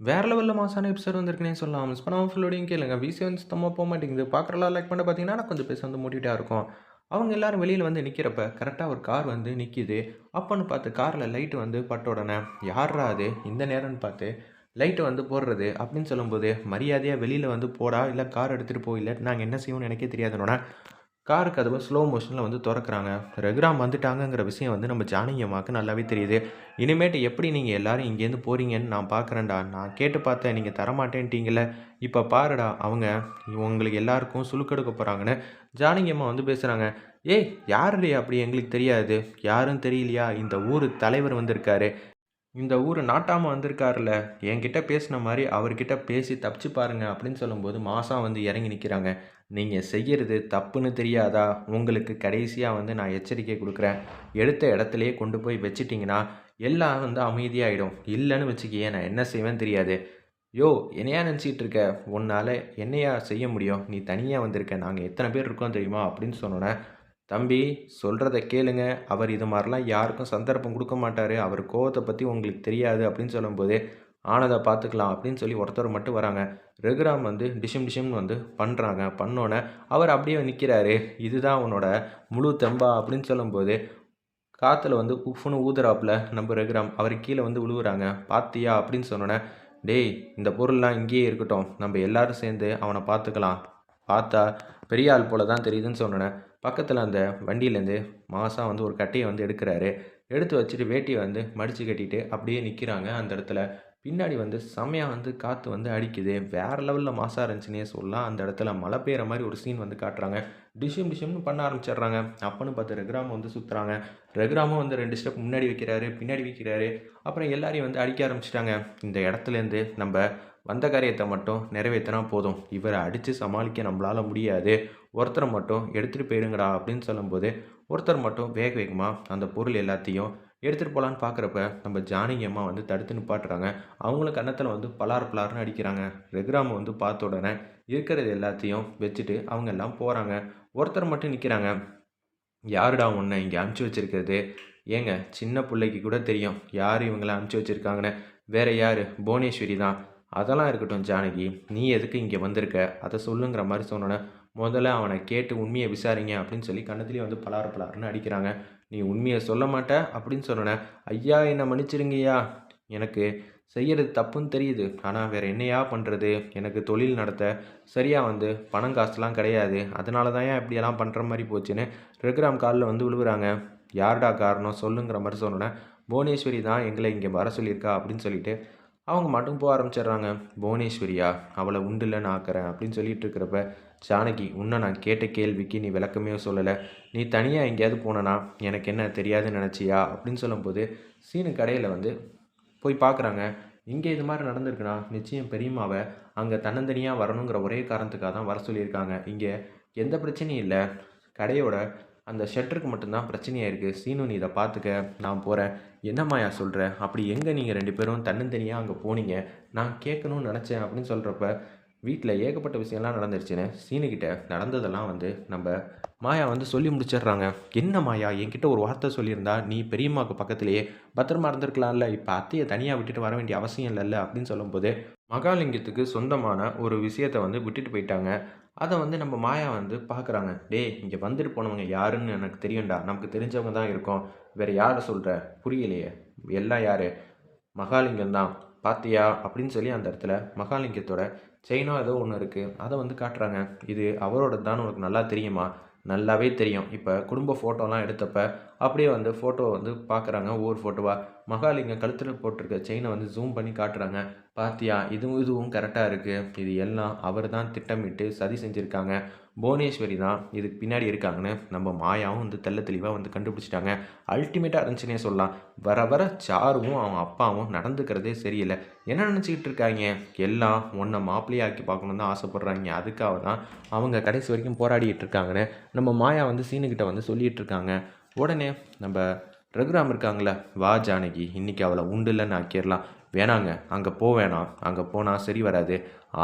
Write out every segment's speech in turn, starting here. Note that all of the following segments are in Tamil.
வேற லெவலில் மாசான எபிசோட் வந்திருக்குனே சொல்லலாம். மிஸ் பண்ணாமல் ஃபுல்லோடையும் கேளுங்க. விசி வந்து சுத்தமாக போக மாட்டேங்குது பார்க்குறலாம் லைக் பண்ண பார்த்தீங்கன்னா, கொஞ்சம் பேச வந்து மூடிட்டா இருக்கும். அவங்க எல்லாரும் வெளியில் வந்து நிற்கிறப்ப கரெக்டாக ஒரு கார் வந்து நிற்கிது அப்போன்னு பார்த்து காரில் லைட்டு வந்து பட்ட உடனே, யாரா அது? இந்த நேரம்னு பார்த்து லைட்டை வந்து போடுறது அப்படின்னு சொல்லும்போது, மரியாதையாக வெளியில் வந்து போடா! இல்லை கார் எடுத்துகிட்டு போ! நாங்கள் என்ன செய்வோம்னு எனக்கே தெரியாதுன்னோனே, கார் கதவ ஸ்லோ மோஷனில் வந்து திறக்கிறாங்க ரகுராம் வந்துட்டாங்கங்கிற விஷயம் வந்து நம்ம ஜானகி அம்மாவுக்கு நல்லாவே தெரியுது. இனிமேட்டு எப்படி நீங்கள் எல்லாரும் இங்கேருந்து போகிறீங்கன்னு நான் பார்க்குறேன்டா. நான் கேட்டு பார்த்தேன். நீங்கள் தரமாட்டேன்ட்டீங்கள இப்போ பாருடா அவங்க உங்களுக்கு எல்லாருக்கும் சுழுக்கெடுக்க போகிறாங்கன்னு ஜானகி அம்மா வந்து பேசுகிறாங்க ஏய் யாருடி அப்படி எங்களுக்கு தெரியாது. யாரும் தெரியலையா? இந்த ஊர் தலைவர் வந்திருக்காரு. இந்த ஊர் நாட்டாமல் வந்திருக்காருல்ல. என்கிட்ட பேசின மாதிரி அவர்கிட்ட பேசி தப்பிச்சு பாருங்க அப்படின்னு சொல்லும்போது, மாதம் வந்து இறங்கி நிற்கிறாங்க நீங்கள் செய்கிறது தப்புன்னு தெரியாதா? உங்களுக்கு கடைசியாக வந்து நான் எச்சரிக்கை கொடுக்குறேன் எடுத்த இடத்துலையே கொண்டு போய் வச்சிட்டிங்கன்னா எல்லாம் வந்து அமைதியாகிடும் இல்லைன்னு வச்சுக்கியே நான் என்ன செய்வேன்னு தெரியாது. யோ என்னையா நினச்சிக்கிட்டு இருக்க? உன்னால் என்னையா செய்ய முடியும்? நீ தனியாக வந்திருக்க. நாங்கள் எத்தனை பேர் இருக்கோம் தெரியுமா? அப்படின்னு சொன்னோன்னே தம்பி சொல்கிறத கேளுங்க. அவர் இது மாதிரிலாம் யாருக்கும் சந்தர்ப்பம் கொடுக்க மாட்டார் அவர் கோவத்தை பற்றி உங்களுக்கு தெரியாது அப்படின்னு சொல்லும்போது, ஆனதை பார்த்துக்கலாம் அப்படின்னு சொல்லி ஒருத்தர் மட்டும் வராங்க. ரகுராம் வந்து டிஷம் டிஷிம்னு வந்து பண்ணுறாங்க பண்ணோன்னே அவர் அப்படியே நிற்கிறாரு இதுதான் உன்னோட முழு தெம்பா? அப்படின்னு சொல்லும்போது, காற்றுல வந்து உஃப்னு ஊதுறாப்புல நம்ம ரகுராம். அவர் கீழே வந்து விழுவுறாங்க. பார்த்தியா? அப்படின்னு சொன்னோனே, டேய் இந்த பொருள்லாம் இங்கேயே இருக்கட்டும். நம்ம எல்லாரும் சேர்ந்து அவனை பார்த்துக்கலாம். பார்த்தா பெரிய ஆள் போல தான் தெரியுதுன்னு சொன்னோனே, பக்கத்தில் அந்த வண்டியிலேருந்து மாதம் வந்து ஒரு கட்டையை வந்து எடுக்கிறாரு எடுத்து வச்சுட்டு வேட்டியை வந்து மடித்து கட்டிட்டு அப்படியே நிற்கிறாங்க அந்த இடத்துல. பின்னாடி வந்து செம்மையாக வந்து காற்று வந்து அடிக்குது. வேறு லெவலில் மாசாக இருந்துச்சுன்னே சொல்லலாம். அந்த இடத்துல மழை பெய்கிற மாதிரி ஒரு சீன் வந்து காட்டுறாங்க. டிஷும் டிஷும்னு பண்ண ஆரம்பிச்சிடுறாங்க. அப்பன்னு பார்த்து ரெக்ராம் வந்து சுற்றுறாங்க ரெக்ராமும் வந்து ரெண்டு ஸ்டெப் முன்னாடி வைக்கிறாரு, பின்னாடி வைக்கிறாரு. அப்புறம் எல்லாரையும் வந்து அடிக்க ஆரம்பிச்சிட்டாங்க இந்த இடத்துலேருந்து நம்ம வந்த காரியத்தை மட்டும் நிறைவேற்றினா போதும். இவரை அடித்து சமாளிக்க நம்மளால் முடியாது. ஒருத்தரை மட்டும் எடுத்துகிட்டு போயிடுங்கடா அப்படின்னு சொல்லும்போது, ஒருத்தர் மட்டும் வேக வேகமாக அந்த பொருள் எல்லாத்தையும் எடுத்துகிட்டு போகலான்னு பார்க்குறப்ப, நம்ம ஜானகி அம்மா வந்து தடுத்து நிப்பாட்டுறாங்க. அவங்களும் கன்னத்தில் வந்து பலார் பலார்னு அடிக்கிறாங்க. ரெகுராம வந்து பார்த்த உடனே, இருக்கிறது எல்லாத்தையும் வச்சுட்டு அவங்க எல்லாம் போகிறாங்க ஒருத்தர் மட்டும் நிற்கிறாங்க யாருடா ஒன்று இங்கே அனுப்பிச்சி வச்சுருக்கிறது ஏங்க சின்ன பிள்ளைக்கு கூட தெரியும். யார் இவங்கள அனுப்பிச்சி வச்சுருக்காங்கன்னு வேறு யார் புவனேஸ்வரி தான். அதெல்லாம் இருக்கட்டும் ஜானகி. நீ எதுக்கு இங்கே வந்திருக்க? அதை சொல்லுங்கிற மாதிரி சொன்னோனே, முதல்ல அவனை கேட்டு உண்மையை விசாரிங்க அப்படின்னு சொல்லி கண்ணத்துலேயே வந்து பலார் பலார்ன்னு அடிக்கிறாங்க. நீ உண்மையை சொல்ல மாட்ட அப்படின்னு சொன்னோனே, ஐயா என்னை மன்னிச்சிடுங்கய்யா. எனக்கு செய்கிறது தப்புன்னு தெரியுது. ஆனால் வேறு என்னையா பண்ணுறது எனக்கு தொழில் நடத்த சரியாக வந்து பணம் காசுலாம் கிடையாது. அதனால ஏன் இப்படியெல்லாம் பண்ணுற மாதிரி போச்சுன்னு ரகுராம் காலில் வந்து விழுவுறாங்க. யார்டா காரணம்? சொல்லுங்கிற மாதிரி சொன்னோனே, புவனேஸ்வரி தான் எங்களை இங்கே வர சொல்லியிருக்கா அப்படின்னு சொல்லிட்டு, அவங்க மட்டும் போக ஆரம்பிச்சிடுறாங்க. புவனேஸ்வரியா? அவளை அவள நான் ஆக்கிறேன் அப்படின்னு சொல்லிட்டு இருக்கிறப்ப, ஜானகி உன்னை நான் கேட்ட கேள்விக்கு நீ விளக்கமே சொல்லலை நீ தனியாக எங்கேயாவது போனனா, எனக்கு என்ன தெரியாதுன்னு நினச்சியா? அப்படின்னு சொல்லும்போது, சீனு கடையில் வந்து போய் பார்க்குறாங்க. இங்கே இது மாதிரி நடந்திருக்குன்னா, நிச்சயம் பெரியம்மாவை அங்கே தன்னந்தனியாக வரணுங்கிற ஒரே காரணத்துக்காக தான் வர சொல்லியிருக்காங்க. இங்கே எந்த பிரச்சனையும் இல்லை கடையோட அந்த ஷட்டருக்கு மட்டும்தான் பிரச்சனையாக இருக்குது சீனு நீ இதை பார்த்துக்க. நான் போகிறேன் என்னம்மாயா சொல்கிற அப்படி எங்கே நீங்கள் ரெண்டு பேரும் தன்னந்தனியாக அங்கே போனீங்க? நான் கேட்கணும்னு நினச்சேன் அப்படின்னு சொல்கிறப்ப வீட்டில் ஏகப்பட்ட விஷயம்லாம் நடந்துருச்சுன்னு சீனுக்கிட்ட நடந்ததெல்லாம் வந்து நம்ம மாயா வந்து சொல்லி முடிச்சிடுறாங்க. என்ன மாயா? என்கிட்ட ஒரு வார்த்தை சொல்லியிருந்தா, நீ பெரியம்மாவுக்கு பக்கத்துலேயே பத்திரமா இருந்திருக்கலாம்ல. இப்போ அத்தையை தனியாக விட்டுட்டு வர வேண்டிய அவசியம் இல்லைல்ல அப்படின்னு சொல்லும்போது, மகாலிங்கத்துக்கு சொந்தமான ஒரு விஷயத்த வந்து விட்டுட்டு போயிட்டாங்க. அதை வந்து நம்ம மாயா வந்து பார்க்குறாங்க. டேய் இங்கே வந்துட்டு போனவங்க யாருன்னு எனக்கு தெரியும்டா. நமக்கு தெரிஞ்சவங்க தான் இருக்கோம். வேறு யாரை சொல்கிற புரியலையே. எல்லாம் யார் மகாலிங்கம் தான். பார்த்தியா? அப்படின்னு சொல்லி அந்த இடத்துல மகாலிங்கத்தோட செயினோ ஏதோ ஒன்று இருக்குது அதை வந்து காட்டுறாங்க. இது அவரோடதுதான்னு உனக்கு நல்லா தெரியுமா? நல்லாவே தெரியும். இப்போ குடும்ப ஃபோட்டோலாம் எடுத்தப்ப, அப்படியே வந்து ஃபோட்டோ வந்து பார்க்குறாங்க ஒவ்வொரு ஃபோட்டோவாக மகாலிங்கம் கழுத்தில் போட்டிருக்க செயினை வந்து ஜூம் பண்ணி காட்டுறாங்க. பார்த்தியா? இதுவும் இதுவும் கரெக்டாக இருக்குது இது எல்லாம் அவர் தான் திட்டமிட்டு சதி செஞ்சுருக்காங்க புவனேஸ்வரி தான் இதுக்கு பின்னாடி இருக்காங்கன்னு நம்ம மாயாவும் வந்து தெல்ல தெளிவாக வந்து கண்டுபிடிச்சிட்டாங்க அல்டிமேட்டாக இருந்துச்சுன்னே சொல்லலாம். வர வர சாருவும் அவங்க அப்பாவும் நடந்துக்கிறதே சரியில்லை என்ன நினச்சிக்கிட்டு இருக்காங்க எல்லாம் ஒன்றை மாப்பிள்ளையா ஆக்கி பார்க்கணும்னு தான் ஆசைப்பட்றாங்க அதுக்காக தான் அவங்க கடைசி வரைக்கும் போராடிட்டு இருக்காங்கன்னு நம்ம மாயா வந்து சீனுக்கிட்ட வந்து சொல்லிகிட்டு இருக்காங்க. உடனே நம்ம ரகுராம் இருக்காங்களே வா ஜானகி இன்றைக்கி அவளை உண்டுலன்னு ஆக்கிடலாம் வேணாங்க. அங்கே போ வேணாம். அங்கே போனால் சரி வராது.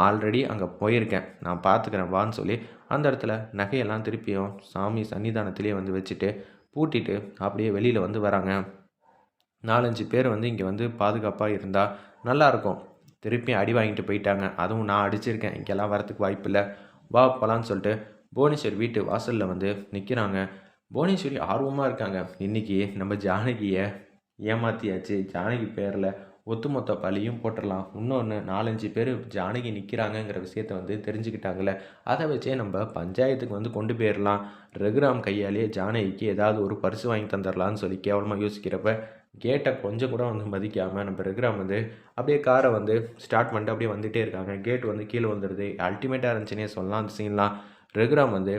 ஆல்ரெடி அங்கே போயிருக்கேன். நான் பார்த்துக்கிறேன் வான்னு சொல்லி, அந்த இடத்துல நகையெல்லாம் திருப்பியும் சாமி சன்னிதானத்திலே வந்து வச்சுட்டு, பூட்டிட்டு அப்படியே வெளியில் வந்து வராங்க. 4, 5 பேர் வந்து இங்கே வந்து பாதுகாப்பாக இருந்தால் நல்லாயிருக்கும். திருப்பியும் அடி வாங்கிட்டு போயிட்டாங்க அதுவும் நான் அடிச்சிருக்கேன் இங்கெல்லாம் வரத்துக்கு வாய்ப்பு இல்லை வா போகலான்னு சொல்லிட்டு புவனேஸ்வர் வீட்டு வாசலில் வந்து நிற்கிறாங்க புவனேஸ்வரி ஆர்வமாக இருக்காங்க. இன்றைக்கி நம்ம ஜானகியை ஏமாத்தியாச்சு. ஜானகி பேரில் ஒத்துமொத்த பழியும் போட்டுடலாம் இன்னொன்று நாலஞ்சு பேர் ஜானகி நிற்கிறாங்கங்கிற விஷயத்த வந்து தெரிஞ்சுக்கிட்டாங்களே அதை வச்சே நம்ம பஞ்சாயத்துக்கு வந்து கொண்டு போயிடலாம் ரகுராம் கையாலேயே ஜானகிக்கு ஏதாவது ஒரு பரிசு வாங்கி தந்துடலான்னு சொல்லி கேவலமாக யோசிக்கிறப்ப கேட்டை கொஞ்சம் கூட வந்து மதிக்காமல் நம்ம ரகுராம் வந்து அப்படியே காரை வந்து ஸ்டார்ட் பண்ணிட்டு அப்படியே வந்துகிட்டே இருக்காங்க. கேட் வந்து கீழே வந்துடுது அல்டிமேட்டாக இருந்துச்சுன்னே சொல்லலாம். அந்த சீன்லாம் ரகுராம் வந்து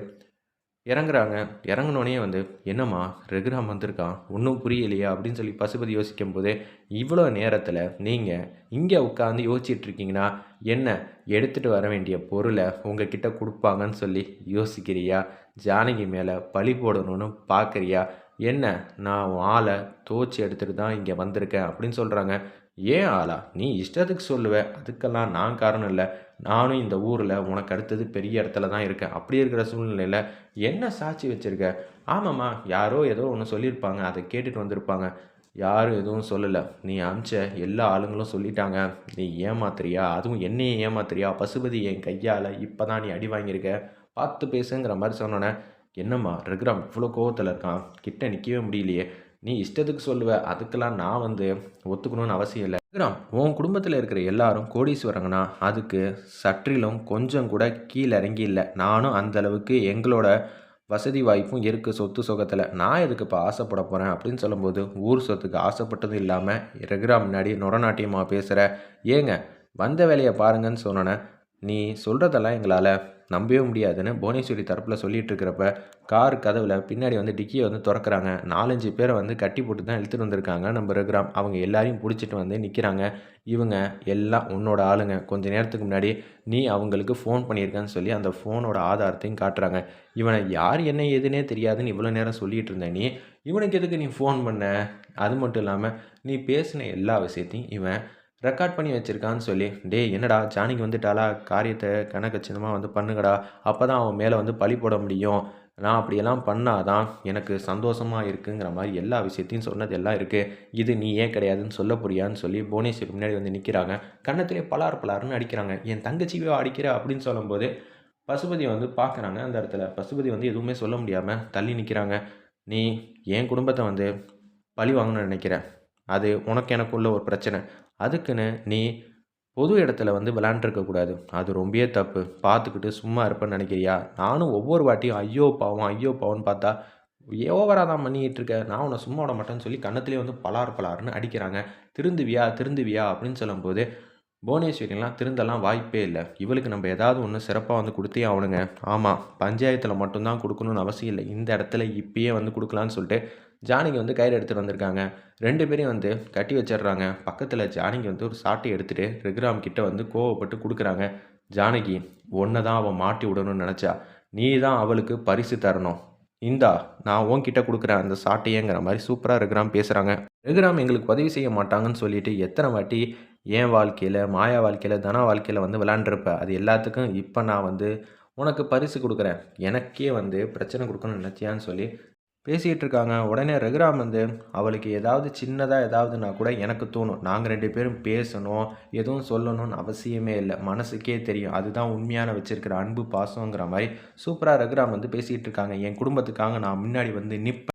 இறங்குறாங்க. இறங்கினோடனே வந்து என்னம்மா ரகுராம் வந்திருக்கான் ஒன்றும் புரியலையா அப்படின்னு சொல்லி பசுபதி யோசிக்கும் போது இவ்வளோ நேரத்தில் நீங்கள் இங்கே உட்காந்து யோசிச்சுட்டு இருக்கீங்கன்னா என்ன எடுத்துகிட்டு வர வேண்டிய பொருளை உங்ககிட்ட கொடுப்பாங்கன்னு சொல்லி யோசிக்கிறியா? ஜானகி மேலே பழி போடணும்னு பார்க்குறியா என்ன நான் உன் ஆளை தோச்சி எடுத்துகிட்டு தான் இங்கே வந்திருக்கேன் அப்படின்னு சொல்கிறாங்க ஏன் ஆளா நீ இஷ்டத்துக்கு சொல்லுவ. அதுக்கெல்லாம் நான் காரணம் இல்லை. நானும் இந்த ஊரில் உனக்கு அடுத்தது பெரிய இடத்துல தான் இருக்கேன். அப்படி இருக்கிற சூழ்நிலையில் என்ன சாட்சி வச்சுருக்க? ஆமாம்மா யாரோ ஏதோ ஒன்று சொல்லியிருப்பாங்க. அதை கேட்டுட்டு வந்திருப்பாங்க. யாரும் எதுவும் சொல்லலை. நீ அமிச்ச எல்லா ஆளுங்களும் சொல்லிட்டாங்க. நீ ஏமாத்துறியா? அதுவும் என்னையே ஏமாத்துறியா? பசுபதி என் கையால் இப்போ தான் நீ அடி வாங்கியிருக்க. பார்த்து பேசுங்கிற மாதிரி சொன்னோன்னே என்னம்மா ரகுராம் இவ்வளோ கோவத்தில் இருக்கான். கிட்ட நிற்கவே முடியலையே. நீ இஷ்டத்துக்கு சொல்லுவ அதுக்கெல்லாம் நான் வந்து ஒத்துக்கணும்னு அவசியம் இல்லை. விக்ரம் உன் குடும்பத்தில் இருக்கிற எல்லாரும் கோடீஸ்வரங்கனா அதுக்கு சற்றிலும் கொஞ்சம் கூட கீழே இறங்கி இல்லை. நானும் அந்த அளவுக்கு எங்களோட வசதி வாய்ப்பும் இருக்குது சொத்து சுகத்தில். நான் எதுக்கு இப்போ ஆசைப்பட போகிறேன் அப்படின்னு சொல்லும்போது ஊர் சொத்துக்கு ஆசைப்பட்டதும் இல்லாமல் ரகுராம் முன்னாடி நுரநாட்டியமாக பேசுகிற ஏங்க வந்த வேலையை பாருங்கன்னு சொன்னோன்னே நீ சொல்கிறதெல்லாம் எங்களால் நம்பவே முடியாதுன்னு புவனேஸ்வரி தரப்பில் சொல்லிட்டு இருக்கிறப்ப கார் கதவில் பின்னாடி வந்து டிக்கியை வந்து திறக்கிறாங்க. நாலஞ்சு பேரை வந்து கட்டி போட்டு தான் இழுத்துட்டு வந்திருக்காங்க. நம்ம ரகுராம் அவங்க எல்லாரையும் பிடிச்சிட்டு வந்து நிற்கிறாங்க இவங்க எல்லாம் உன்னோட ஆளுங்க. கொஞ்ச நேரத்துக்கு முன்னாடி நீ அவங்களுக்கு ஃபோன் பண்ணியிருக்கேன்னு சொல்லி அந்த ஃபோனோட ஆதாரத்தையும் காட்டுறாங்க. இவனை யார் என்ன எதுனே தெரியாதுன்னு இவ்வளோ நேரம் சொல்லிட்டு இருந்த நீ இவனுக்கு எதுக்கு நீ ஃபோன் பண்ண? அது மட்டும் இல்லாமல் நீ பேசின எல்லா விஷயத்தையும் இவன் ரெக்கார்ட் பண்ணி வச்சுருக்கான்னு சொல்லி டேய் என்னடா ஜானிக்கு வந்துட்டாலா காரியத்தை கணக்கச்சிதமாக வந்து பண்ணுங்கடா. அப்போ தான் அவன் மேலே வந்து பழி போட முடியும். நான் அப்படியெல்லாம் பண்ணாதான் எனக்கு சந்தோஷமாக இருக்குங்கிற மாதிரி எல்லா விஷயத்தையும் சொன்னது எல்லாம் இருக்குது இது நீ ஏன் கிடையாதுன்னு சொல்ல புரியான்னு சொல்லி புவனேஸ்வரி முன்னாடி வந்து நிற்கிறாங்க கன்னத்திலே பலார் பலாருன்னு அடிக்கிறாங்க. என் தங்கச்சியோ அடிக்கிற? அப்படின்னு சொல்லும்போது பசுபதி வந்து பார்க்குறாங்க அந்த இடத்துல பசுபதி வந்து எதுவுமே சொல்ல முடியாமல் தள்ளி நிற்கிறாங்க நீ என் குடும்பத்தை வந்து பழி வாங்கணும்னு நினைக்கிறேன் அது உனக்கு எனக்குள்ள ஒரு பிரச்சனை. அதுக்குன்னு நீ பொது இடத்துல வந்து விளாண்டுருக்கக்கூடாது அது ரொம்பவே தப்பு. பார்த்துக்கிட்டு சும்மா இருப்பேன்னு நினைக்கிறியா? நானும் ஒவ்வொரு வாட்டியும் ஐயோ பாவம் ஐயோ பாவம்னு பார்த்தா ஓவராக தான் பண்ணிக்கிட்டு இருக்க? நான் உன்னை சும்மா விட மாட்டேன்னு சொல்லி கன்னத்துலேயே வந்து பலார் பலார்னு அடிக்கிறாங்க. திருந்துவியா திருந்துவியா? அப்படின்னு சொல்லும்போது புவனேஸ்வரிலாம் திருந்தெல்லாம் வாய்ப்பே இல்லை. இவளுக்கு நம்ம ஏதாவது ஒன்று சிறப்பாக வந்து கொடுத்தே ஆகணுங்க ஆமாம் பஞ்சாயத்தில் மட்டும்தான் கொடுக்கணும்னு அவசியம் இல்லை. இந்த இடத்துல இப்பயே வந்து கொடுக்கலான்னு சொல்லிட்டு ஜானகி வந்து கயிறு எடுத்துகிட்டு வந்திருக்காங்க. ரெண்டு பேரையும் வந்து கட்டி வச்சிடுறாங்க. பக்கத்தில் ஜானகி வந்து ஒரு சாட்டை எடுத்துகிட்டு ரெகுராம் கிட்ட வந்து கோவப்பட்டு கொடுக்குறாங்க. ஜானகி ஒன்றை தான் அவள் மாட்டி விடணும்னு நினச்சா. நீ தான் அவளுக்கு பரிசு தரணும். இந்தா நான் உன்கிட்ட கொடுக்குறேன் அந்த சாட்டையேங்கிற மாதிரி சூப்பராக ரெகுராம் பேசுகிறாங்க ரெகுராம் எங்களுக்கு உதவி செய்ய மாட்டாங்கன்னு சொல்லிட்டு எத்தனை வாட்டி என் வாழ்க்கையில் மாயா வாழ்க்கையில் தனா வாழ்க்கையில் வந்து விளாண்டுருப்பேன் அது எல்லாத்துக்கும் இப்போ நான் வந்து உனக்கு பரிசு கொடுக்குறேன். எனக்கே வந்து பிரச்சனை கொடுக்கணும்னு நினச்சியான்னு சொல்லி பேசிகிட்டு இருக்காங்க உடனே ரகுராம் வந்து அவளுக்கு ஏதாவது சின்னதாக ஏதாவதுனா கூட எனக்கு தோணும். நாங்கள் ரெண்டு பேரும் பேசணும். எதுவும் சொல்லணும்னு அவசியமே இல்லை. மனசுக்கே தெரியும். அதுதான் உண்மையான வச்சுருக்கிற அன்பு பாசங்கிற மாதிரி. சூப்பராக ரகுராம் வந்து பேசிகிட்டு இருக்காங்க என் குடும்பத்துக்காக நான் முன்னாடி வந்து நிற்பேன்